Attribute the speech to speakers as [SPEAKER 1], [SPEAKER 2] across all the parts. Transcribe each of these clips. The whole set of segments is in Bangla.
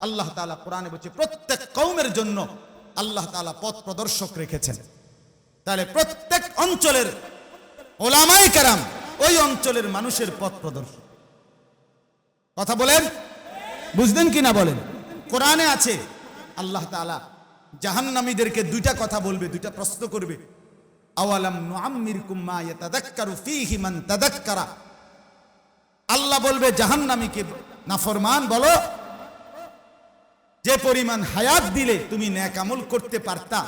[SPEAKER 1] আল্লাহ তাআলা কোরআনে বলছে, প্রত্যেক কৌমের জন্য আল্লাহ তালা পথ প্রদর্শক রেখেছেন। তাহলে প্রত্যেক অঞ্চলের ওলামাই কারাম ওই অঞ্চলের মানুষের পথ প্রদর্শক। কথা বলেন? বুঝলেন কি না বলেন? কোরআনে আছে, আল্লাহ তাআলা জাহান্নামীদেরকে দুইটা কথা বলবে, দুইটা প্রশ্ন করবে। আওয়ালাম নুআম্মিরকুম মা ইয়াতাযাক্কারু ফীহি মান আল্লাহ বলবে, জাহান্নামীকে নাফরমান বলো যে পরিমাণ হায়াত দিলে তুমি ন্যাক আমল করতে পারতা,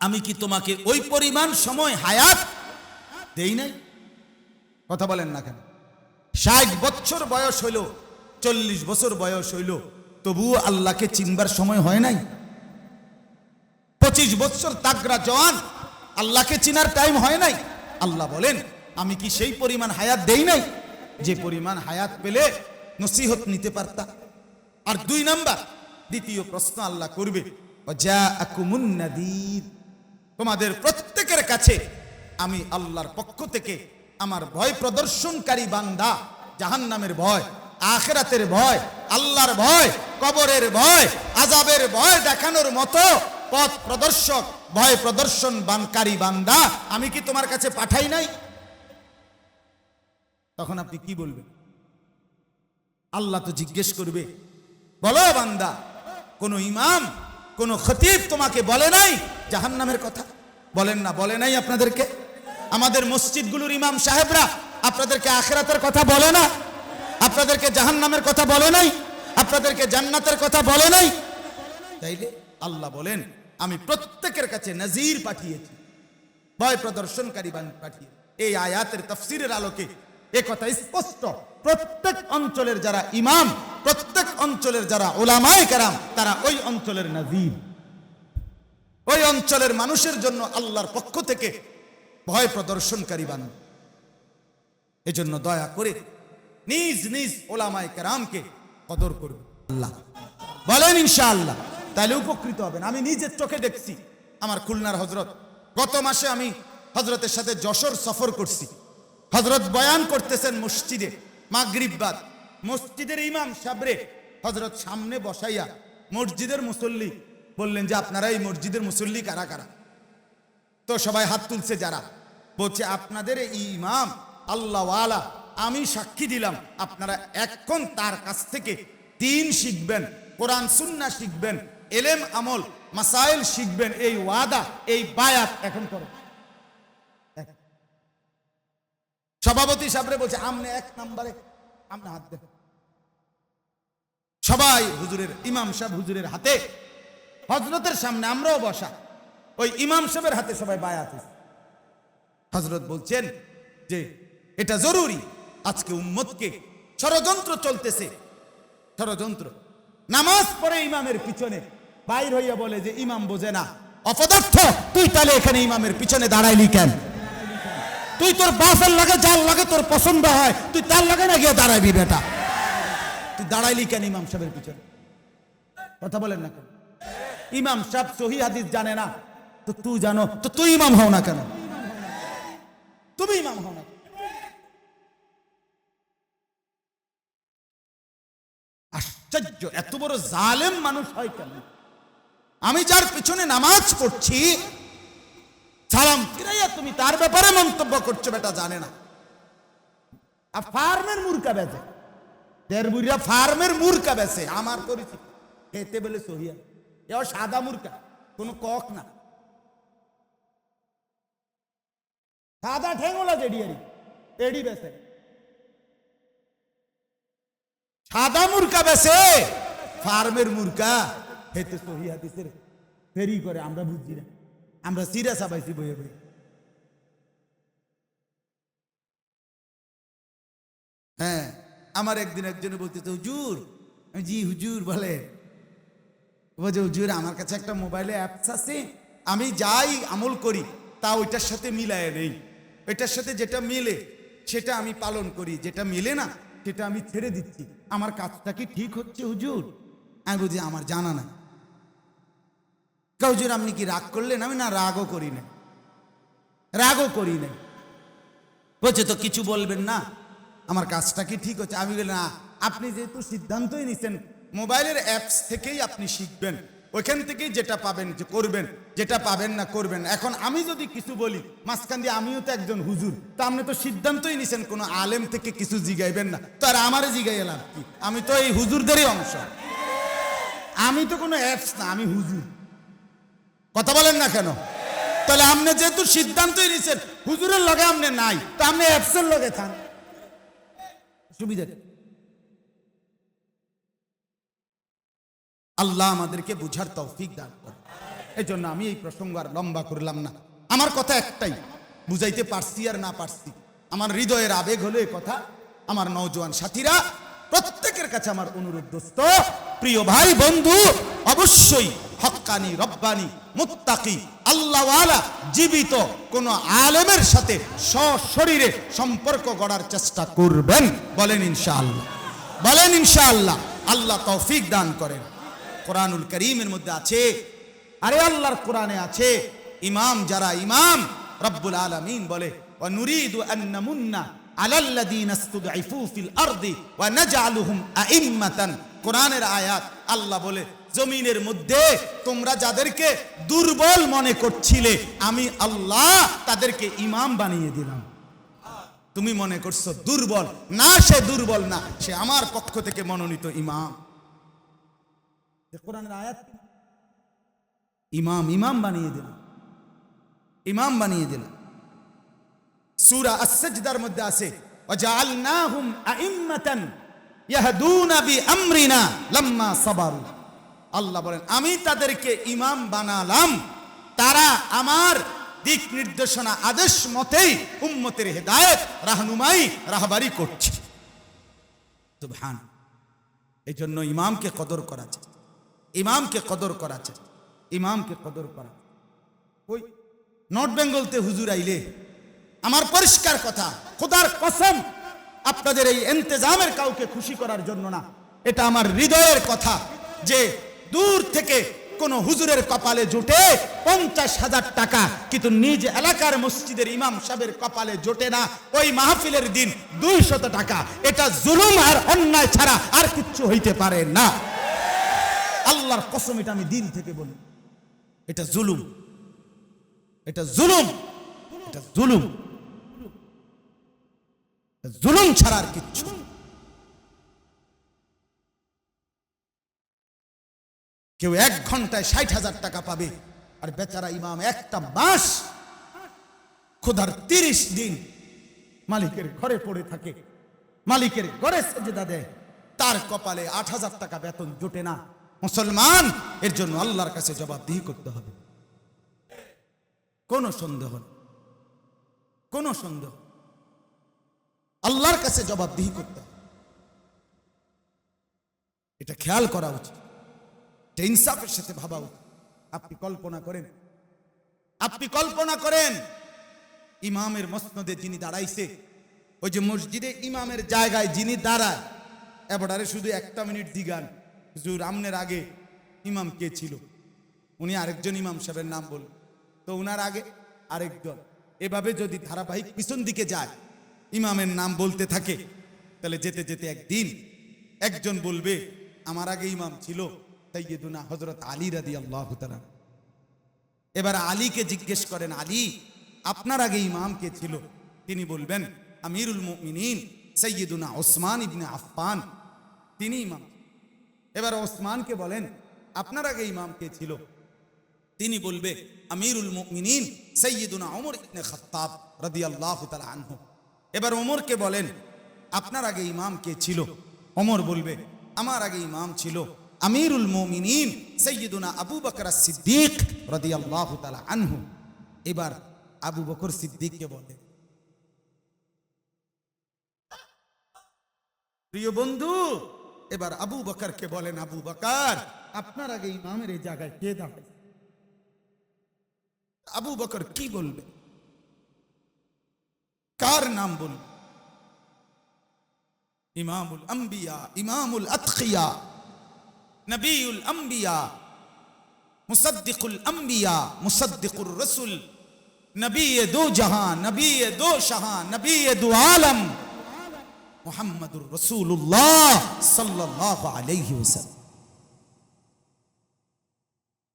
[SPEAKER 1] আমি কি তোমাকে ওই পরিমাণ সময় হায়াত দেই নাই? কথা বলেন না কেন? ষাট বছর বয়স হইল, চল্লিশ বছর বয়স হইল, তবুও আল্লাহকে চিনবার সময় হয় নাই। পঁচিশ বছর তাগরা জওয়ান, আল্লাহকে চিনার টাইম হয় নাই। আল্লাহ বলেন, আমি কি সেই পরিমাণ হায়াত দেই নাই? যে পরিমাণ হায়াত পেলে নসিহত নিতে পারতা। আর দুই নাম্বার দ্বিতীয় প্রশ্ন আল্লাহ করবে। তোমাদের প্রত্যেকের কাছে আমি আল্লাহর পক্ষ থেকে আমার ভয় প্রদর্শনকারী বান্দা, জাহান্নামের ভয়, আখেরাতের ভয়, আল্লাহর ভয়, কবরের ভয় আজাবের ভয় দেখানোর মতো পথ প্রদর্শক, ভয় প্রদর্শন বানকারী বান্দা আমি কি তোমার কাছে পাঠাই নাই তখন আপনি কি বলবেন আল্লাহ তো জিজ্ঞেস করবে, বলো বান্দা কোন ইমাম, কোনো খতিব তোমাকে বলে নাই, জাহান্নামের কথা? বলেন না, বলে নাই আপনাদেরকে? আমাদের মসজিদগুলোর ইমাম সাহেবরা আপনাদেরকে আখেরাতের কথা বলে না? আপনাদেরকে জাহান্নামের কথা বলে নাই? আপনাদেরকে জান্নাতের কথা বলে নাই? তাইলে আল্লাহ বলেন, আমি প্রত্যেকের কাছে নজির পাঠিয়েছি, ভয় প্রদর্শনকারী পাঠিয়ে। এই আয়াতের তফসিরের আলোকে এ কথা স্পষ্ট। প্রত্যেক অঞ্চলের যারা ইমাম প্রত্যেক অঞ্চলের যারা ওলামায় কারাম, তারা ওই অঞ্চলের নাজির ওই অঞ্চলের মানুষের জন্য আল্লাহর পক্ষ থেকে ভয় প্রদর্শনকারী বান এজন্য দয়া করে নিজ নিজ ওলামায় কারামকে কদর করবে আল্লাহ। বলেন ইনশাআল্লাহ। তাহলে উপকৃত হবেন। আমি নিজের চোখে দেখছি আমার খুলনার হজরত গত মাসে আমি হজরতের সাথে যশোর সফর করছি। হজরত বয়ান করতেছেন মসজিদে মাগরিববাদ মসজিদের ইমাম সাবরে হজরত সামনে বসাইয়া মসজিদের মুসল্লি বললেন, যে আপনারা এই মসজিদের মুসল্লি কারা কারা? তো সবাই হাত তুলছে যারা। বলছে, আপনাদের এই ইমাম আল্লাহওয়ালা, আমি সাক্ষী দিলাম। আপনারা এখন তার কাছ থেকে দিন শিখবেন, কোরআন, সুন্না শিখবেন, এলেম, আমল, মাসাইল শিখবেন, এই ওয়াদা, এই বায়াত এখন করো। সভাপতি সাহেবরে বলছে, আমনে এক নম্বরে আমনে হাত দেন সবাই হুজুরের, ইমাম সাহেব হুজুরের হাতে, হজরতের সামনে আমরাও বসা। ওই ইমাম সাহেবের হাতে সবাই বায়াত। হজরত বলছেন যে, এটা জরুরি, আজকে উম্মতকে ষড়যন্ত্র চলতেছে। ষড়যন্ত্র। নামাজ পড়ে ইমামের পিছনে, বাইর হইয়া বলে যে, ইমাম বোঝে না। অপদার্থ, তুই তাহলে এখানে ইমামের পিছনে দাঁড়াইলি কেন? তুই তোর বাপের লাগে যার লাগে তোর পছন্দ হয়, তুই তার লাগে না গিয়ে দাঁড়াইবি বেটা? তুই দাঁড়াইলি কেন ইমাম সাহেবের পিছনে? কথা বলেন না কেন? ইমাম সাহেব সহি হাদিস জানে না। তো তুই জানো, তো তুই ইমাম হও না কেন? তুমি ইমাম হও না আশ্চর্য, এত বড় জালেম মানুষ হয় কেন? আমি যার পিছনে নামাজ পড়ছি সালাম। ফিরাইয়া তুমি তার ব্যাপারে মন্তব্য করছ, বেটা, জানে না। আর ফার্মের মুরকা বেচে। দেড় বুড়িয়া ফার্মের মুরকা বেচে, আমার পরিচিত। খেতে বলে সহিয়া। এও সাদা মুরকা, কোনো কক না। সাদা ঠেঙ্গলা জেডিয়ারি এডি বেচে। সাদা মুরকা বেছে ফার্মের মুরকা হেতে সহিয়া দিছে ফেরি করে, আমরা বুঝি না। আমরা সিরা সাবাইছি বইয়ে বই হ্যাঁ আমার একদিন একজনে বলতে তো হুজুর জি হুজুর বলে। বলছে, হুজুর, আমার কাছে একটা মোবাইলে অ্যাপস আছে, আমি যাই আমল করি, তা ওইটার সাথে মিলায় নেই। ওইটার সাথে যেটা মিলে, সেটা আমি পালন করি, যেটা মিলে না, সেটা আমি ছেড়ে দিচ্ছি। আমার কাজটা কি ঠিক হচ্ছে, হুজুর? আমি বুঝি আমার জানা নাই। কা হুজুর আপনি কি রাগ করলেন? আমি না, রাগও করি না রাগও করি না বলছে, তো কিছু বলবেন না? আমার কাজটা কি ঠিক হচ্ছে? আমি বলি না, আপনি যেহেতু সিদ্ধান্তই নিছেন, মোবাইলের অ্যাপস থেকেই আপনি শিখবেন। ওইখান থেকেই যেটা পাবেন, যে করবেন, যেটা পাবেন না করবেন। এখন আমি যদি কিছু বলি, মাঝখান দিয়ে আমিও তো একজন হুজুর, তা আপনি তো সিদ্ধান্তই নিছেন, কোনো আলেম থেকে কিছু জিগাইবেন না। তো আর আমারে জিগাই এলাম কি? আমি তো এই হুজুরদেরই অংশ। আমি তো কোনো অ্যাপস না, আমি হুজুর। কথা বলেন না কেন? তাহলে আপনি যেহেতু সিদ্ধান্তই নিছেন, হুজুরের লগে আপনি নাই, তো আপনি অ্যাপসের লগে থান। সুবিধা আল্লাহ আমাদেরকে বুঝার তৌফিক দান করে এই জন্য আমি এই প্রসঙ্গ আর লম্বা করলাম না। আমার কথা একটাই, বুঝাইতে পারছি আর না পারছি। আমার হৃদয়ের আবেগ হলো কথা। আমার নওজোয়ান সাথীরা, প্রত্যেকের কাছে আমার অনুরোধ, দোস্ত, প্রিয় ভাই, বন্ধু, অবশ্যই হক্কানি, রব্বানি, মুত্তাকি, আল্লাহওয়ালা, জীবিত কোন আলেমের সাথে সশরীরে সম্পর্ক গড়ার চেষ্টা করবেন। বলেন ইনশাআল্লাহ। বলেন ইনশাআল্লাহ। আল্লাহ তৌফিক দান করেন। কোরআনুল করিমের মধ্যে আছে, আরে আল্লাহর কোরআনে আছে, ইমাম যারা ইমাম, রব্বুল আলামিন বলে কোরআনের আয়াত আল্লাহ বলে জমিনের মধ্যে তোমরা যাদেরকে দুর্বল মনে করছিলে, আমি আল্লাহ তাদেরকে ইমাম বানিয়ে দিলাম। তুমি মনে করছ দুর্বল? না, সে দুর্বল না, সে আমার পক্ষ থেকে মনোনীত ইমাম। আয়াত ইমাম ইমাম বানিয়ে দিল ইমাম বানিয়ে দিল সূরা মধ্যে আছে বিআমরিনা লাম্মা সাবারু। আল্লাহ বলেন, আমি তাদেরকে ইমাম বানালাম। তারা আমার দিক নির্দেশনা আদেশ মতেই উম্মতের হেদায়েত, রাহনুমাই, রাহবারি করছে। সুবহান এই জন্য ইমামকে কদর করা চাই ইমামকে কদর করা চাই ইমামকে কদর করা ওই নর্থ বেঙ্গলতে হুজুর আইলে, আমার পরিষ্কার কথা, খোদার কসম, আপনাদের এই এন্তেজামের কাউকে খুশি করার জন্য না। এটা আমার হৃদয়ের কথা যে দূর থেকে কোন হুজুরের কপালে জোটে পঞ্চাশ হাজার টাকা, কিন্তু নিজ এলাকার মসজিদের ইমাম সাহেবের কপালে জোটে না। ওই মাহফিলের দিন দুইশত টাকা। এটা জুলুম আর অন্যায় ছাড়া আর কিচ্ছু হইতে পারে না। আল্লাহর কসম, এটা আমি দিন থেকে বলি। এটা জুলুম। এটা জুলুম। এটা জুলুম। জুলুম ছাড়া আর কিচ্ছু। কেউ এক ঘন্টায় ষাট হাজার টাকা পাবে। আর বেচারা ইমাম একটা মাস খোদার তিরিশ দিন মালিকের ঘরে পড়ে থাকে। মালিকের ঘরে সেজদা দেয়। তার কপালে আট হাজার টাকা বেতন জোটে না। মুসলমান, এর জন্য আল্লাহর কাছে জবাবদিহি করতে হবে। কোনো সন্দেহ কোনো সন্দেহ আল্লাহর কাছে জবাবদিহি করতে হবে। এটা খেয়াল করা উচিত। এটা ইনসাফের সাথে ভাবা উচিত। আপনি কল্পনা করেন। আপনি কল্পনা করেন, ইমামের মসনদে যিনি দাঁড়াইছে, ওই যে মসজিদে ইমামের জায়গায় যিনি দাঁড়ায়, এবারে শুধু একটা মিনিট দিগান। হুজুর, আমনের আগে ইমাম কে ছিল? উনি আরেকজন ইমাম সাহেবের নাম বল তো উনার আগে আরেকজন। এভাবে যদি ধারাবাহিক পিছন দিকে যায়, ইমামের নাম বলতে থাকে, তাহলে যেতে যেতে একদিন একজন বলবে, আমার আগে ইমাম ছিল। সৈয়দুনা হজরত আলী রাদি আল্লাহ এবার আলীকে জিজ্ঞেস করেন, আলী, আপনার আগে ইমাম কে ছিল? তিনি বলবেন, আমিরুল মুমিনিন সৈয়দুনা ওসমান ইবনে আফফান। তিনি ইমাম। এবার ওসমানকে বলেন, আপনার আগে ইমাম কে ছিল? তিনি বলবে, আমিরুল মুমিনিন সৈয়দুনা ওমর ইবনে খাত্তাব রাদিয়াল্লাহু তাআলা আনহু। এবার ওমরকে বলেন, আপনার আগে ইমাম কে ছিল? ওমর বলবে, আমার আগে ইমাম ছিল আমিরুল মুমিনিন সৈয়দুনা আবু বকর সিদ্দিক রাদিয়াল্লাহু তাআলা আনহু। এবার আবু বকর সিদ্দিককে বলে, প্রিয় বন্ধু, এবার আবু বকরকে বলেন, আবু বকর, আপনার আগে ইমামের এই জায়গায় কে দাঁড়ায়? আবু বকর কি বলবে? কার নাম বলবে? ইমামুল আম্বিয়া, ইমামুল আতকিয়া। নবীউল আম্বিয়া মুসদ্দিকুল আম্বিয়া মুসদ্দিকুর রসুল নবী দো জাহান নবী দো শাহান নবী দো আলম মোহাম্মদুর রসুল্লাহ সাল্লাল্লাহু আলাইহি ওয়াসাল্লাম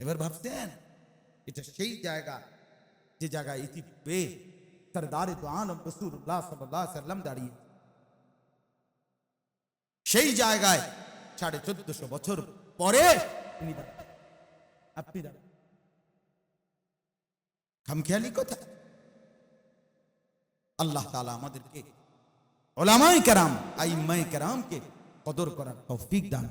[SPEAKER 1] এবার ভাবছেন এটা সেই জায়গা যে জায়গায় ইতি পেয়ে সরদারে তো আলম রসুল্লাহ সাল্লাহ সাল্লাম দাঁড়িয়ে সেই জায়গায় সাড়ে চোদ্দশো বছর পরে তিনি। আপনি খামখেয়ালি কথা আল্লাহ তালা আমাদেরকে ওলামাই কেরাম আইমাই কারামকে কদর করার তৌফিক দান।